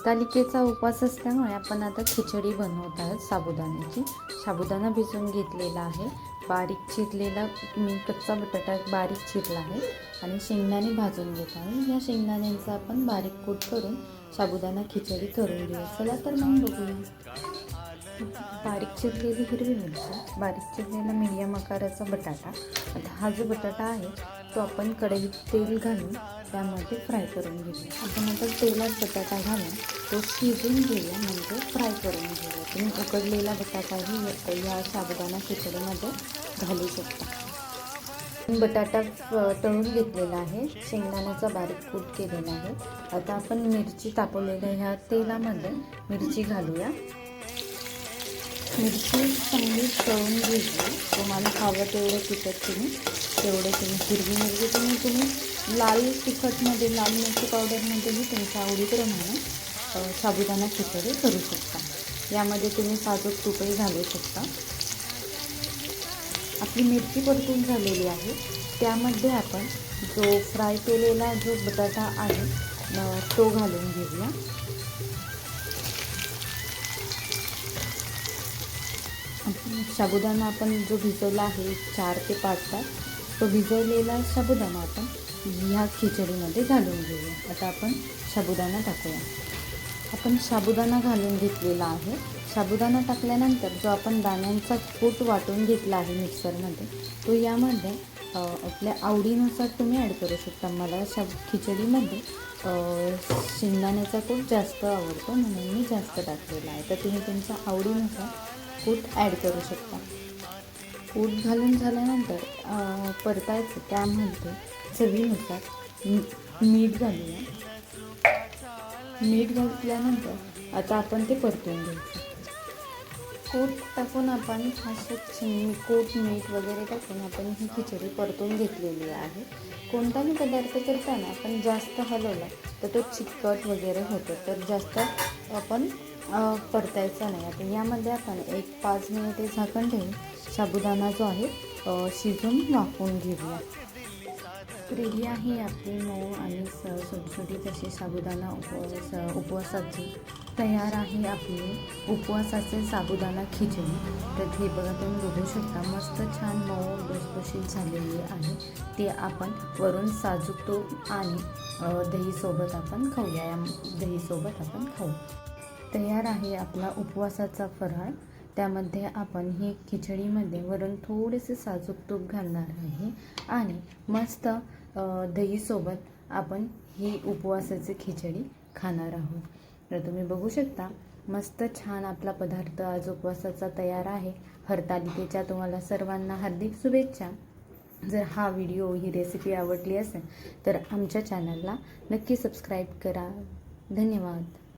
हरतालिकेचा उपवास असल्यामुळे आपण आता खिचडी बनवत आहोत साबुदाण्याची. साबुदाणा भिजवून घेतलेला आहे. बारीक चिरलेला मी कच्चा बटाटा बारीक चिरला आहे आणि शेंगदाणे भाजून घेत आहे. या शेंगदाण्यांचा आपण बारीक कूट करून साबुदाणा खिचडी करून घेऊ चला तर मग बघूया. बारीक चिरलेली हिरवी मिरची बारीक चिरलेला मीडियम आकाराचा बटाटा. आता हा जो बटाटा आहे तो आपण कढईत तेल घालून त्यामध्ये फ्राय करून घेऊया. आपण आता तेलात बटाटा घालून तो शिजून घेऊया म्हणजे फ्राय करून घेऊया. तुम्ही उकडलेला बटाटाही या साबुदाणा खिचडीमध्ये घालू शकता. बटाटा तळून घेतलेला आहे. शेंगदाण्याचा बारीक कूट केलेला आहे. आता आपण मिरची तापवलेल्या ह्या तेलामध्ये मिरची घालूया. मिरची चांगली तळून घेतली. तुम्हाला हवं तेवढं तिखट तुम्ही. तेवढं तुम्ही हिरवी मिरची तुम्ही तुम्ही लाल तिखटमध्ये लाल मिरची पावडरमध्येही तुमच्या आवडीप्रमाणे अ, साबुदाणा खिचडी करू शकता. यामध्ये तुम्ही साजूक तुपही घालू शकता. आपली मिरची परतून झालेली आहे. त्यामध्ये आपण जो फ्राय केलेला जो बटाटा आहे तो घालून घेऊया. साबुदाणा आपण जो भिजवला आहे चार ते पाच तास तो भिजवलेला साबुदाणा आपण ह्या खिचडीमध्ये घालून घेऊया. आता आपण साबुदाणा टाकूया. आपण साबुदाणा घालून घेतलेला आहे. साबुदाणा टाकल्यानंतर जो आपण दाण्यांचा कूट वाटून घेतला आहे मिक्सरमध्ये तो यामध्ये आपल्या आवडीनुसार तुम्ही ॲड करू शकता. मला शा खिचडीमध्ये शेंगदाण्याचा कूट जास्त आवडतो म्हणून मी जास्त टाकलेला आहे. तर तुम्ही तुमच्या आवडीनुसार कूट ॲड करू शकता. कूट घालून झाल्यानंतर अ, परतायचं त्यामध्ये चवीनुसार मी- मीठ घालूया. मीठ घातल्यानंतर आता आपण ते परतून घ्यायचं. कूट टाकून आपण असं चिनी कूट मीठ वगैरे टाकून आपण ही खिचडी परतून घेतलेली आहे. कोणताही पदार्थ करताना आपण जास्त हलवला तर तो चिकट वगैरे होतो. तर जास्त आपण परतायचा नाही. आता यामध्ये आपण एक पाच मिनिटे झाकण ठेवून साबुदाणा जो आहे शिजून वाफवून घेऊया. रेडी आहे आपली मऊ आणि स सुटसुटीत अशी साबुदाणा उपवास उपवासाची. तयार आहे आपली उपवासाचे साबुदाणा खिचडी. तर हे बघा तुम्ही बघू शकता मस्त छान मऊ भुसभुशीत झालेली आहे. ते आपण वरून साजूक तूप आणि दहीसोबत आपण खाऊया. या दहीसोबत आपण खाऊ. तयार आहे आपला उपवासाचा फराळ. त्यामध्ये आपण ही खिचडीमध्ये वरून थोडेसे साजूक तूप घालणार आहे. आणि मस्त दहीसोबत आपण ही उपवासाची खिचडी खाणार आहोत. तर तुम्ही बघू शकता मस्त छान आपला पदार्थ आज उपवासाचा तयार आहे. हरतालिकेच्या तुम्हाला सर्वांना हार्दिक शुभेच्छा. जर हा व्हिडिओ ही रेसिपी आवडली असेल तर आमच्या चॅनलला नक्की सबस्क्राईब करा. धन्यवाद.